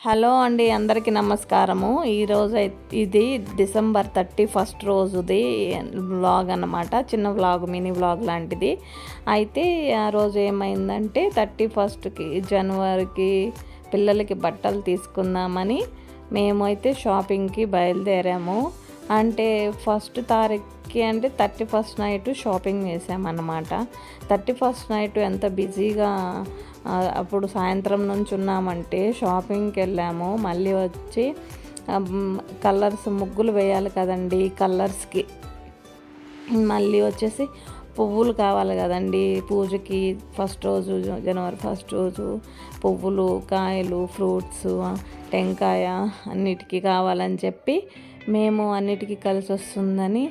Hello అండి అందరికీ నమస్కారము. ఈరోజు ఇది డిసెంబర్ థర్టీ ఫస్ట్ రోజుది వ్లాగ్ అన్నమాట చిన్న వ్లాగ్ మినీ వ్లాగ్ లాంటిది. అయితే ఆ రోజు ఏమైందంటే థర్టీ ఫస్ట్కి జనవరికి పిల్లలకి బట్టలు తీసుకుందామని మేమైతే షాపింగ్కి బయలుదేరాము. అంటే ఫస్ట్ తారీఖుకి అంటే థర్టీ ఫస్ట్ నైట్ షాపింగ్ చేసామన్నమాట. థర్టీ ఫస్ట్ నైట్ ఎంత బిజీగా అప్పుడు సాయంత్రం నుంచి ఉన్నామంటే షాపింగ్కి వెళ్ళాము. మళ్ళీ వచ్చి కలర్స్ ముగ్గులు వేయాలి కదండి కలర్స్కి. మళ్ళీ వచ్చేసి పువ్వులు కావాలి కదండి పూజకి. ఫస్ట్ రోజు జనవరి ఫస్ట్ రోజు పువ్వులు కాయలు ఫ్రూట్స్ టెంకాయ అన్నిటికీ కావాలని చెప్పి మేము అన్నిటికీ కలిసి వస్తుందని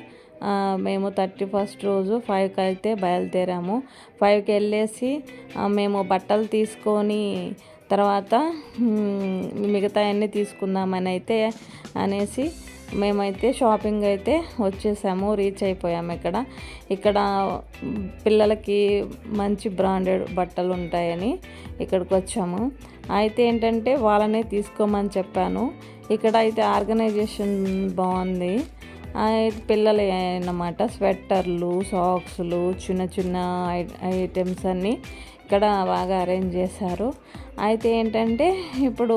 మేము థర్టీ ఫస్ట్ రోజు ఫైవ్కి అయితే బయలుదేరాము. ఫైవ్కి వెళ్ళేసి మేము బట్టలు తీసుకొని తర్వాత మిగతా అన్నీ తీసుకుందామని అయితే అనేసి మేమైతే షాపింగ్ అయితే వచ్చేసాము రీచ్ అయిపోయాము ఇక్కడ. ఇక్కడ పిల్లలకి మంచి బ్రాండెడ్ బట్టలు ఉంటాయని ఇక్కడికి వచ్చాము. అయితే ఏంటంటే వాళ్ళనే తీసుకోమని చెప్పాను. ఇక్కడ అయితే ఆర్గనైజేషన్ బాగుంది. పిల్లలు అన్నమాట స్వెట్టర్లు సాక్స్లు చిన్న చిన్న ఐ- ఐటమ్స్ అన్నీ ఇక్కడ బాగా అరేంజ్ చేశారు. అయితే ఏంటంటే ఇప్పుడు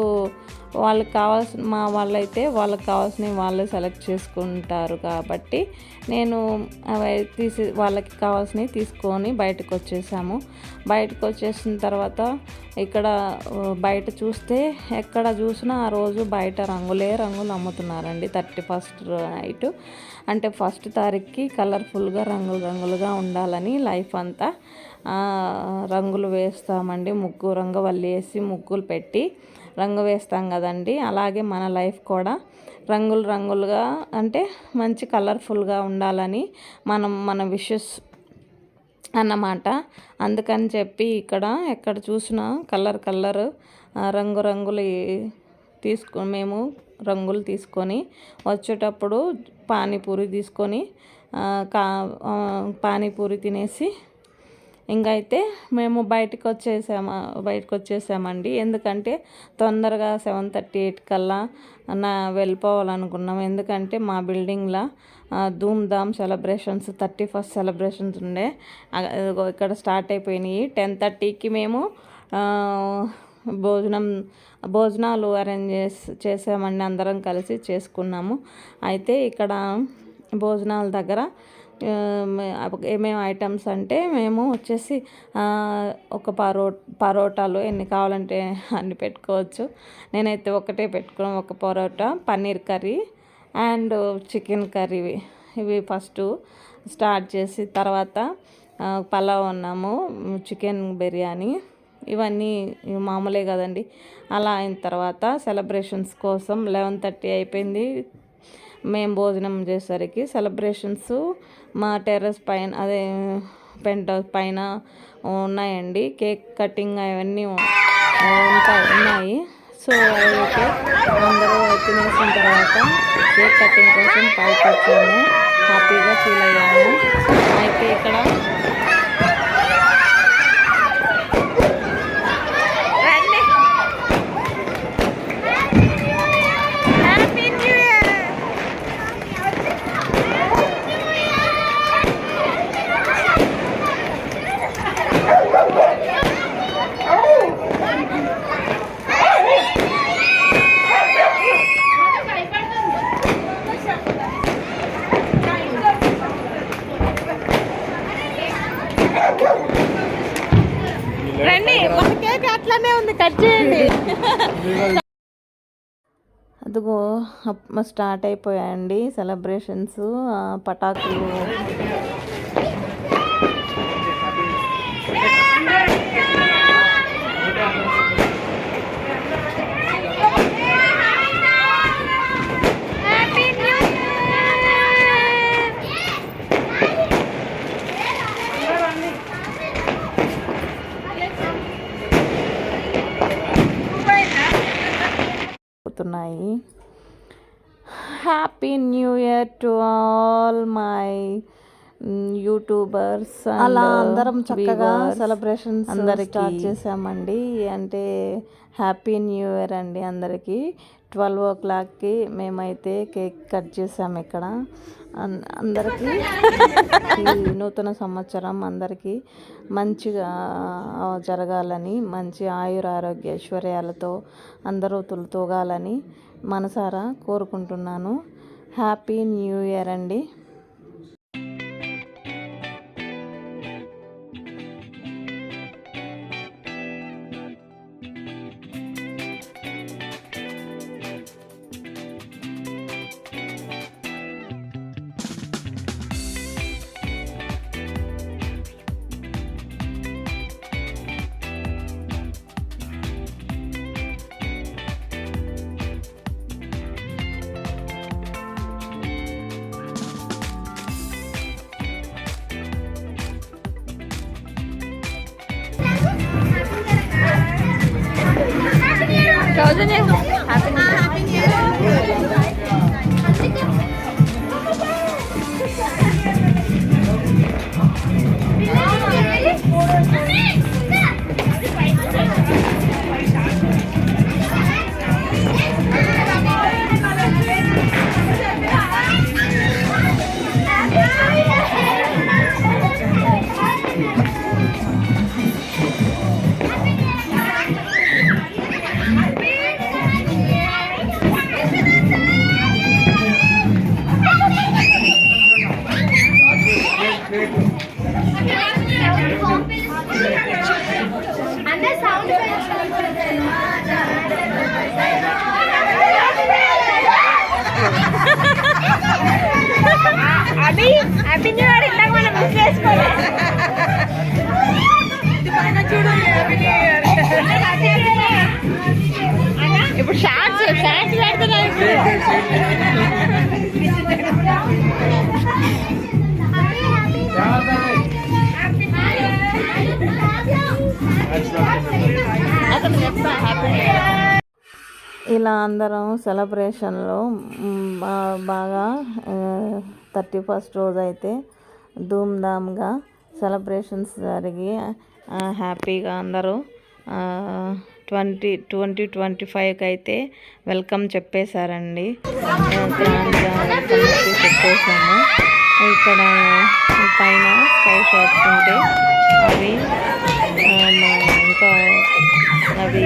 వాళ్ళకి కావాల్సిన మా వాళ్ళైతే వాళ్ళకి కావాల్సినవి వాళ్ళే సెలెక్ట్ చేసుకుంటారు కాబట్టి నేను అవి తీసి వాళ్ళకి కావాల్సినవి తీసుకొని బయటకు వచ్చేసాము. బయటకు వచ్చేసిన తర్వాత ఇక్కడ బయట చూస్తే ఎక్కడ చూసినా ఆ రోజు బయట రంగులే రంగులు అమ్ముతున్నారండి. Thirty first night. అంటే ఫస్ట్ తారీఖుకి కలర్ఫుల్గా రంగులు రంగులుగా ఉండాలని లైఫ్ అంతా రంగులు వేస్తామండి. ముగ్గు రంగవల్లి వేసి ముగ్గులు పెట్టి రంగు వేస్తాం కదండి. అలాగే మన లైఫ్ కూడా రంగులు రంగులుగా అంటే మంచి కలర్ఫుల్గా ఉండాలని మనం మన విషెస్ అన్నమాట. అందుకని చెప్పి ఇక్కడ ఎక్కడ చూసినా కలర్ కలర్ రంగు రంగులు తీసుకు మేము రంగులు తీసుకొని వచ్చేటప్పుడు పానీపూరి తీసుకొని కా పానీపూరి తినేసి ఇంకైతే మేము బయటకు వచ్చేసాము బయటకు వచ్చేసామండి ఎందుకంటే తొందరగా సెవెన్ థర్టీ ఎయిట్ కల్లా నా వెళ్ళిపోవాలనుకున్నాం. ఎందుకంటే మా బిల్డింగ్లో ధూమ్ ధామ్ సెలబ్రేషన్స్ థర్టీ ఫస్ట్ సెలబ్రేషన్స్ ఉండే. ఇక్కడ స్టార్ట్ అయిపోయినాయి. టెన్ థర్టీకి మేము భోజనం భోజనాలు అరేంజ్ చేసి చేసామండి. అందరం కలిసి చేసుకున్నాము. అయితే ఇక్కడ భోజనాల దగ్గర ఏమేమి ఐటమ్స్ అంటే మేము వచ్చేసి ఒక పరో పరోటాలు ఎన్ని కావాలంటే అన్ని పెట్టుకోవచ్చు. నేనైతే ఒకటే పెట్టుకున్నాను ఒక parotta paneer curry and chicken curry. ఇవి ఫస్ట్ స్టార్ట్ చేసి తర్వాత పలావ్ అన్నాము చికెన్ బిర్యానీ. ఇవన్నీ మామూలే కదండి. అలా అయిన తర్వాత సెలబ్రేషన్స్ కోసం లెవెన్ థర్టీ అయిపోయింది. మేము భోజనం చేసేసరికి సెలబ్రేషన్స్ మా టెర్రస్ పైన అదే పెంట్ హౌస్ పైన ఉన్నాయండి. కేక్ కటింగ్ అవన్నీ ఉంటాయి ఉన్నాయి. సో అయితే అందరూ తినేసిన తర్వాత కేక్ కటింగ్ కోసం పైకి వచ్చాము. హ్యాపీగా ఫీల్ అయ్యాము. అయితే ఇక్కడ రండి ఒక కేక్ ఉంది కట్ చేయండి. అదిగో అప్- స్టార్ట్ అయిపోయాయండి సెలబ్రేషన్స్ పటాకులు అవుతున్నాయి happy year to all my YouTubers అలా అందరం చక్కగా సెలబ్రేషన్స్ అందరికి start చేసామండి. అంటే హ్యాపీ న్యూ ఇయర్ అండి అందరికీ. ట్వెల్వ్ ఓ క్లాక్కి మేమైతే కేక్ కట్ చేసాము ఇక్కడ. అందరికీ ఈ నూతన సంవత్సరం అందరికీ మంచిగా జరగాలని మంచి ఆయుర ఆరోగ్య ఐశ్వర్యాలతో అందరూ తులుతూగాలని మనసారా కోరుకుంటున్నాను. హ్యాపీ న్యూ ఇయర్ అండి. 小전 해, 보니까 아. అభి ఇందాక మనం చేసుకోలేదు ఇప్పుడు షార్ట్స్ షార్ట్స్ పెడుతున్నా చెప్తా హ్యాపీ ఇలా అందరం సెలబ్రేషన్లో బాగా థర్టీ ఫస్ట్ రోజు అయితే ధూమ్ధామ్గా సెలబ్రేషన్స్ జరిగి హ్యాపీగా అందరూ ట్వంటీ ట్వంటీ ట్వంటీ ఫైవ్కి అయితే వెల్కమ్ చెప్పేశారండి. చెప్పేశాము. ఇక్కడ పైన స్కై షాప్స్ ఉంటే అవి ఇంకా అవి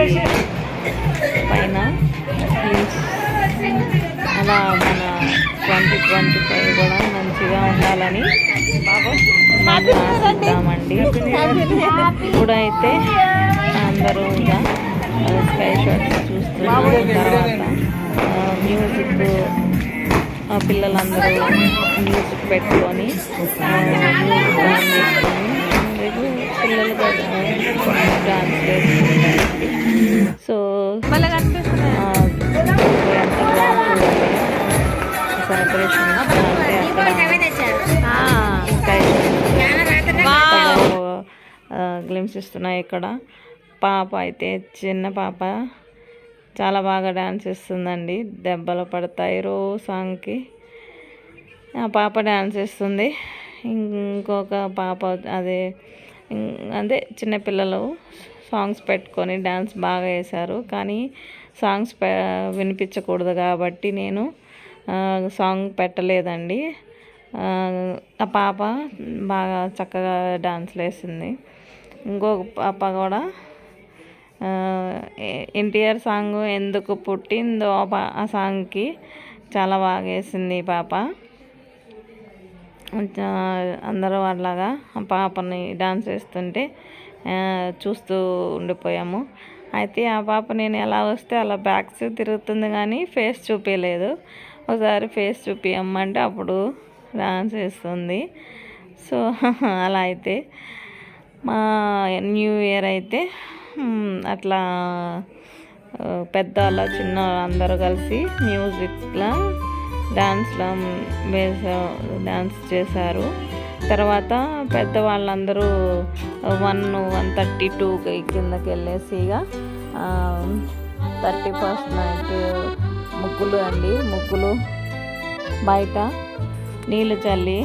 పైన అలా మన ట్వంటీ ఫైవ్ కూడా మంచిగా ఉండాలని మనం ఆశిద్దామండి ఇప్పుడైతే అందరూ ఇంకా స్కై షాట్స్ చూస్తున్నారు తర్వాత మ్యూజిక్ పిల్లలందరూ మ్యూజిక్ పెట్టుకొని మ్యూజిక్ ఇస్తున్నాయి ఇక్కడ. పాప అయితే చిన్న పాప. చాలా బాగా డ్యాన్స్ ఇస్తుందండి దెబ్బలు పడతాయి రో సాంగ్కి. ఆ పాప డ్యాన్స్ ఇస్తుంది ఇంకొక పాప అదే అదే చిన్నపిల్లలు సాంగ్స్ పెట్టుకొని డ్యాన్స్ బాగా వేశారు కానీ సాంగ్స్ పె వినిపించకూడదు కాబట్టి నేను సాంగ్ పెట్టలేదండి. ఆ, పాప బాగా చక్కగా డ్యాన్స్లు వేసింది. ఇంకొక పాప కూడా ఎన్టీఆర్ సాంగ్ ఎందుకు పుట్టిందో ఆ పా- ఆ సాంగ్కి చాలా బాగా వేసింది ఈ పాప. అందరూ అట్లాగా ఆ పాపని డాన్స్ వేస్తుంటే చూస్తూ ఉండిపోయాము. అయితే ఆ పాప నేను ఎలా వస్తే అలా బ్యాక్స్ తిరుగుతుంది కానీ ఫేస్ చూపించలేదు ఒకసారి ఫేస్ చూపించమ్మంటే అప్పుడు డాన్స్ వేస్తుంది. సో అలా అయితే మా న్యూ ఇయర్ అయితే అట్లా పెద్ద వాళ్ళ చిన్న అందరూ కలిసి మ్యూజిక్లో డ్యాన్స్లో వేసా డ్యాన్స్ చేశారు. తర్వాత పెద్దవాళ్ళందరూ వన్ వన్ థర్టీ టూ కిందకి వెళ్ళేసి ఇక థర్టీ ఫస్ట్ నైట్ ముగ్గులు అండి ముగ్గులు బయట నీళ్ళు చల్లి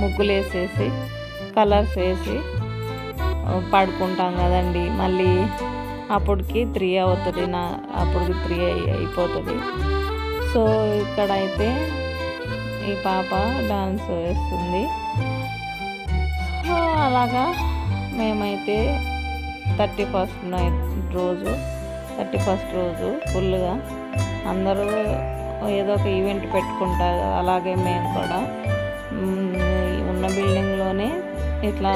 ముగ్గులు వేసేసి కలర్స్ వేసి పడుకుంటాం కదండి. మళ్ళీ అప్పటికి త్రీ అవుతుంది నా అప్పటికి త్రీ అయిపోతుంది. సో ఇక్కడైతే ఈ పాప డాన్స్ వేస్తుంది. సో అలాగా మేమైతే థర్టీ ఫస్ట్ నైట్ రోజు థర్టీ ఫస్ట్ రోజు ఫుల్గా అందరూ ఏదో ఒక ఈవెంట్ పెట్టుకుంటారు అలాగే మేము కూడా. ఉన్న బిల్డింగ్లోనే ఇట్లా